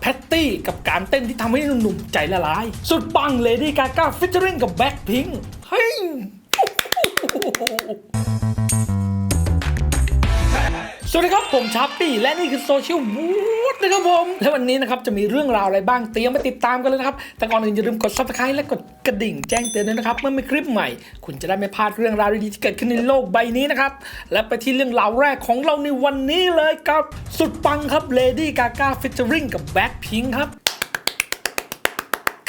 แพตตี้กับการเต้นที่ทำให้หนุ่มๆใจละลาย สุดปังเลดี้กาก้าฟิชเชอริงกับแบ็คพิงเฮ้ย สวัสดีครับ ผมชาร์ปี้และนี่คือโซเชียลวูดนะครับผม และวันนี้นะครับจะมีเรื่องราวอะไรบ้างเตรียมมาติดตามกันเลยนะครับ แต่ก่อนอื่นอย่าลืมกด subscribe และกดกระดิ่งแจ้งเตือนด้วยนะครับ เมื่อมีคลิปใหม่ คุณจะได้ไม่พลาดเรื่องราวดีๆที่เกิดขึ้นในโลกใบนี้นะครับ และไปที่เรื่องราวแรกของเราในวันนี้เลยครับ สุดปังครับ Lady Gaga featuring กับ Blackpink ครับ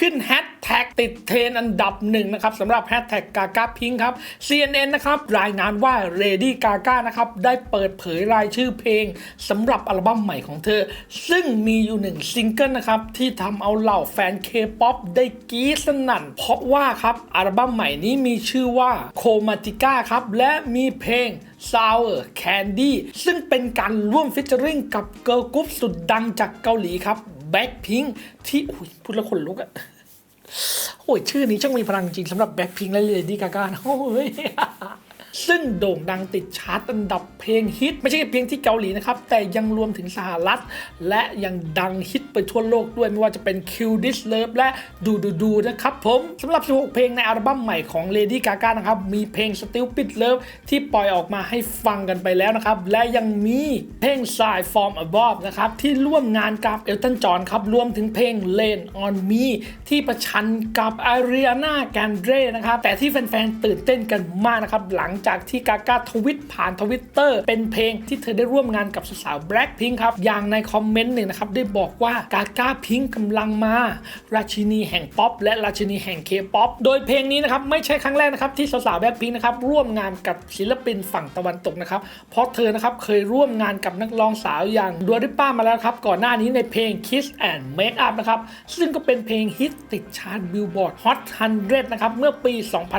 ขึ้นแฮชแท็กติดเทรนอันดับหนึ่งนะครับสำหรับแฮชแท็กกากาพิงครับ CNN นะครับรายงานว่า Lady Gaga นะครับได้เปิดเผยรายชื่อเพลงสำหรับอัลบั้มใหม่ของเธอ ซึ่งมีอยู่หนึ่งซิงเกิลนะครับที่ทำเอาเหล่าแฟนเคป๊อปได้กรี๊ดสนั่น เพราะว่าครับอัลบั้มใหม่นี้มีชื่อว่า Chromatica ครับและมีเพลง Sour Candy ซึ่งเป็นการร่วมฟิชเจอริงกับเกิร์ลกรุ๊ปสุดดังจากเกาหลีครับ แบ็คพิงที่อุ้ยพูดแล้วขนลุกอะโอ้ยชื่อนี้ช่างมีพลังจริงสำหรับแบ็คพิงและเลดี้กากาโอ้ย ซึ่งโด่งดังติดชาร์ตอันดับเพลงฮิต ไม่ใช่แค่เพียงที่เกาหลีนะครับ แต่ยังรวมถึงสหรัฐ และยังดังฮิตไปทั่วโลกด้วยไม่ว่าจะเป็น Kill This Love และดูดูดูนะครับผมสำหรับ 16 เพลงในอัลบั้มใหม่ของ Lady Gaga นะครับ มีเพลง Stupid Love ที่ปล่อยออกมาให้ฟังกันไปแล้วนะครับ และยังมีเพลง Side From Above นะครับ ที่ร่วมงานกับเอลตันจอห์นครับรวมถึงเพลง Lane on Me ที่ประชันกับอารีนา a ก a นเดรนะครับแต่ที่แฟนๆตื่นเต้นกันมากนะครับหลังจากที่กากาทวิตผ่านทวิตเตอร์เป็นเพลงที่เธอได้ร่วมงานกับสาวแบล็กพิงค์ครับ อย่างในคอมเมนต์หนึ่งนะครับ ได้บอกว่ากากาพิงค์กำลังมา ราชินีแห่งป๊อปและราชินีแห่งเคป๊อปโดยเพลงนี้นะครับ ไม่ใช่ครั้งแรกนะครับที่สาวแบล็คพิงค์นะครับร่วมงานกับศิลปินฝั่งตะวันตกนะครับ เพราะเธอนะครับเคยร่วมงานกับนักร้องสาวอย่างดัวริป้ามาแล้วครับ ก่อนหน้านี้ในเพลง Kiss and Make Up นะครับ ซึ่งก็เป็นเพลงฮิตติดชาร์ตบิลบอร์ด Hot 100 นะครับ เมื่อปี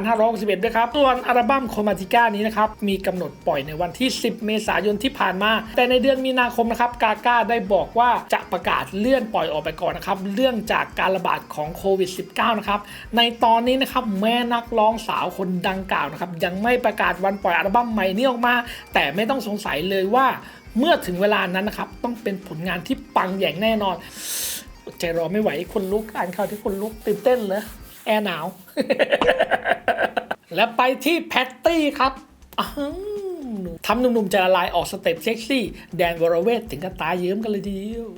2561 ด้วยครับส่วนอัลบั้ม c o m a t i 9 นี้นะครับ มีกำหนดปล่อยในวันที่ 10 เมษายนที่ผ่านมา แต่ในเดือนมีนาคมนะครับกาก้าได้บอกว่าจะประกาศเลื่อนปล่อยออกไปก่อนนะครับ เรื่องจากการระบาดของโควิด -19 นะครับ ในตอนนี้นะครับแม่นักร้องสาวคนดังกล่าวนะครับ ยังไม่ประกาศวันปล่อยอัลบั้มใหม่นี้ออกมา แต่ไม่ต้องสงสัยเลยว่าเมื่อถึงเวลานั้นนะครับ ต้องเป็นผลงานที่ปังอย่างแน่นอนใจรอไม่ไหวคนลุกอ่านข่าวที่คนลุกตื่นเต้นเลยแอร์หนาว และไปที่แพตตี้ครับทำหนุ่มๆใจละลายออกสเต็ปเซ็กซี่ แดนวรเวทถึงกับตาเยิ้มกันเลยทีเดียว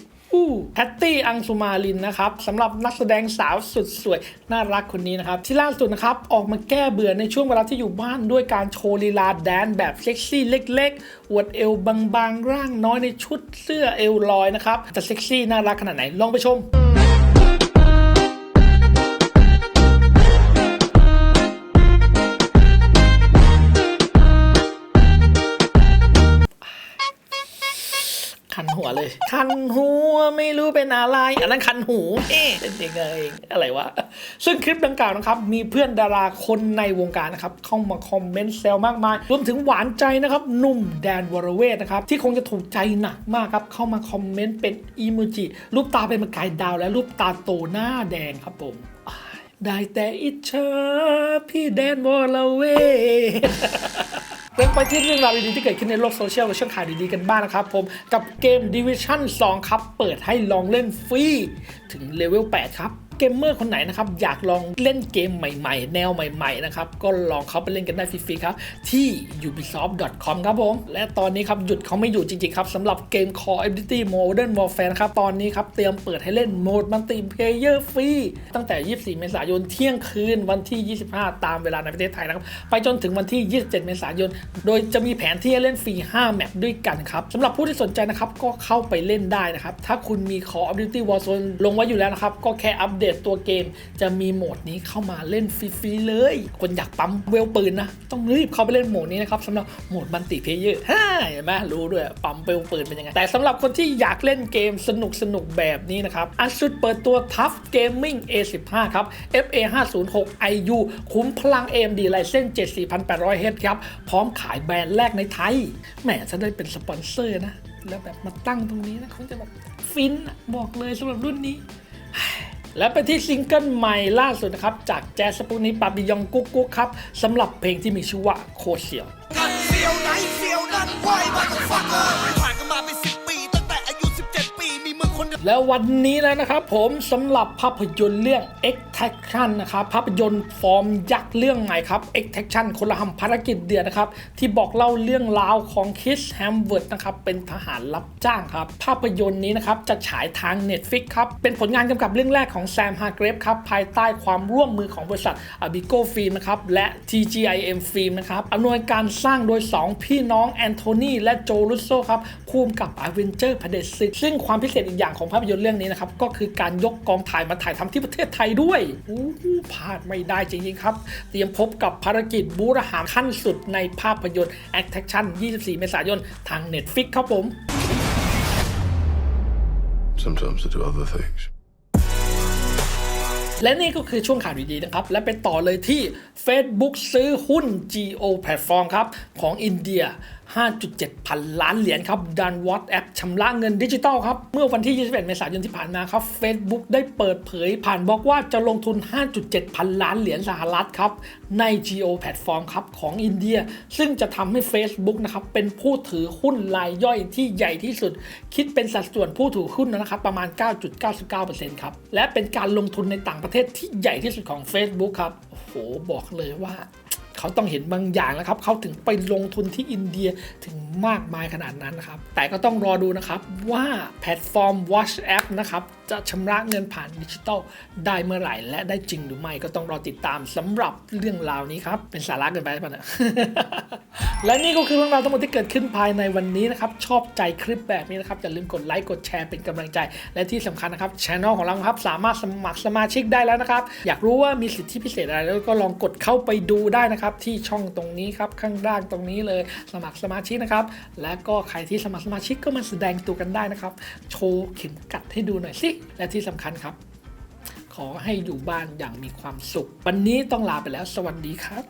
แพตตี้อังสุมาลินนะครับสำหรับนักแสดงสาวสุดสวย น่ารักคนนี้นะครับ ที่ล่าสุดนะครับ ออกมาแก้เบื่อในช่วงเวลาที่อยู่บ้านด้วยการโชว์ลีลาแดนแบบเซ็กซี่เล็กๆ อวดเอวบางๆ ร่างน้อยในชุดเสื้อเอวลอยนะครับจะเซ็กซี่น่ารักขนาดไหนลองไปชม หัวเลย คันหัวไม่รู้เป็นอะไร อันนั้นคันหูเอ๊ะเป็นยังไงอะไรวะ ซึ่งคลิปดังกล่าวนะครับ มีเพื่อนดาราคนในวงการนะครับ เข้ามาคอมเมนต์แซวมากมาย รวมถึงหวานใจนะครับ หนุ่มแดนวรเวทนะครับ ที่คงจะถูกใจหนักมากครับ เข้ามาคอมเมนต์เป็นอีโมจิรูปตาเป็นประกายดาว และรูปตาโตหน้าแดงครับผมได้แต่อิจฉาพี่แดนวรเวท เริ่มไปที่เรื่องราวดีๆที่เกิดขึ้นในโลกโซเชียลและช่องข่าวดีๆกันบ้างนะครับผม กับเกม Division 2 ครับ เปิดให้ลองเล่นฟรี ถึงเลเวล 8 ครับ เกมเมอร์คนไหนนะครับอยากลองเล่นเกมใหม่ๆ แนวใหม่ๆนะครับก็ลองเข้าไปเล่นกันได้ฟรีๆครับที่ ubisoft.com ครับผม และตอนนี้ครับหยุดเขาไม่อยู่จริงๆครับสำหรับเกม Call of Duty Modern Warfare นะครับตอนนี้ครับเตรียมเปิดให้เล่นโหมดมัลติเพลเยอร์ฟรีตั้งแต่ 24 เมษายนเที่ยงคืนวันที่ 25 ตามเวลาในประเทศไทยนะครับไปจนถึงวันที่ 27 เมษายน โดยจะมีแผนที่ให้เล่นฟรี5แมปด้วยกันครับสำหรับผู้ที่สนใจนะครับก็เข้าไปเล่นได้นะครับถ้าคุณมี Call of Duty Warzone ลงไว้อยู่แล้วนะครับก็แค่อัปเดตตัวเกม จะมีโหมดนี้เข้ามาเล่นฟรีๆเลย คนอยากปั๊มเวลปืนนะ ต้องรีบเข้าไปเล่นโหมดนี้นะครับสำหรับโหมดบันติเพเยอร์ฮ่าเห็นไหมรู้ด้วยปั๊มเวลปืนเป็นยังไง แต่สำหรับคนที่อยากเล่นเกมสนุกสนุกๆแบบนี้นะครับอัสุดเปิดตัว Tough Gaming A15 ครับ FA 506 IU คุ้มพลัง AMD Ryzen 7 4800H ครับ พร้อมขายแบรนด์แรกในไทย แหมฉันได้เป็นสปอนเซอร์นะ แล้วแบบมาตั้งตรงนี้นะคงจะแบบฟินบอกเลยสำหรับรุ่นนี้ และไปที่ซิงเกิลใหม่ล่าสุดนะครับ จากแจสปูนิปาบิยองกุ๊กกุ๊กครับสำหรับเพลงที่มีชื่อว่าโคเสียวเฟียวไหนเฟียวนั้นไว้มาฟัง แล้ววันนี้แล้วนะครับผมสำหรับภาพยนตร์เรื่อง Extraction นะครับภาพยนตร์ฟอร์มยักษ์เรื่องใหม่ครับ Extraction คนละหำภารกิจเดือดนะครับที่บอกเล่าเรื่องราวของคริสแฮมเวิร์ดนะครับเป็นทหารรับจ้างครับภาพยนตร์นี้นะครับจะฉายทาง Netflix ครับเป็นผลงานกำกับเรื่องแรกของแซมฮาร์เกรฟครับภายใต้ความร่วมมือของบริษัท a b i g o Film นะครับและ TGIM Film นะครับอำนวยการสร้างโดย 2 พี่น้องแอนโทนีและโจลุสโซครับคู่กับ a v e n g e r เผด็จศึกซึ่งความพิเศษอีกอย่างของภาพยนตร์เรื่องนี้นะครับก็คือการยกกองถ่ายมาถ่ายทำที่ประเทศไทยด้วยอู้หูพลาดไม่ได้จริงๆครับ เตรียมพบกับภารกิจบูรหามขั้นสุดในภาพยนตร์ Attraction 24 เมษายนทาง Netflix ครับผม Sometimes I do other things. และนี่ก็คือช่วงข่าวดีๆนะครับ และไปต่อเลยที่ Facebook ซื้อหุ้น Geo Platform ครับ ของอินเดีย5.7 พันล้านเหรียญครับดัน WhatsApp ชำระเงินดิจิตอลครับ เมื่อวันที่ 21 เมษายนที่ผ่านมาครับ Facebook ได้เปิดเผยผ่านบอกว่าจะลงทุน 5.7 พันล้านเหรียญสหรัฐครับ ใน Geo Platform ครับของอินเดีย ซึ่งจะทำให้ Facebook นะครับเป็นผู้ถือหุ้นรายย่อยที่ใหญ่ที่สุด คิดเป็นสัดส่วนผู้ถือหุ้นนะครับประมาณ 9.99%ครับ และเป็นการลงทุนในต่างประเทศที่ใหญ่ที่สุดของ Facebook ครับโอ้โหบอกเลยว่า เขาต้องเห็นบางอย่างแล้วครับเขาถึงไปลงทุนที่อินเดียถึงมากมายขนาดนั้นนะครับ แต่ก็ต้องรอดูนะครับว่าแพลตฟอร์ม Watch App นะครับจะชำระเงินผ่านดิจิทัลได้เมื่อไหร่ และได้จริงหรือไม่ก็ต้องรอติดตามสำหรับเรื่องราวนี้ครับ เป็นสาระเกินไปป่ะเนี่ยและนี่ก็คือเรื่องราวทั้งหมดที่เกิดขึ้นภายในวันนี้นะครับ ชอบใจคลิปแบบนี้นะครับ อย่าลืมกดไลค์กดแชร์เป็นกำลังใจ และที่สำคัญนะครับช anel ของเราครับสามารถสมัครสมาชิกได้แล้วนะครับ อยากรู้ว่ามีสิทธิพิเศษอะไรแล้วก็ลองกดเข้าไปดูได้นะครับที่ช่องตรงนี้ครับข้างล่างตรงนี้เลยสมัครสมาชิกนะครับ และก็ใครที่สมัครสมาชิกก็มาแสดงตัวกันได้นะครับ โชว์เข็มกัดให้ดูหน่อยสิและที่สำคัญครับ ขอให้อยู่บ้านอย่างมีความสุข วันนี้ต้องลาไปแล้ว สวัสดีครับ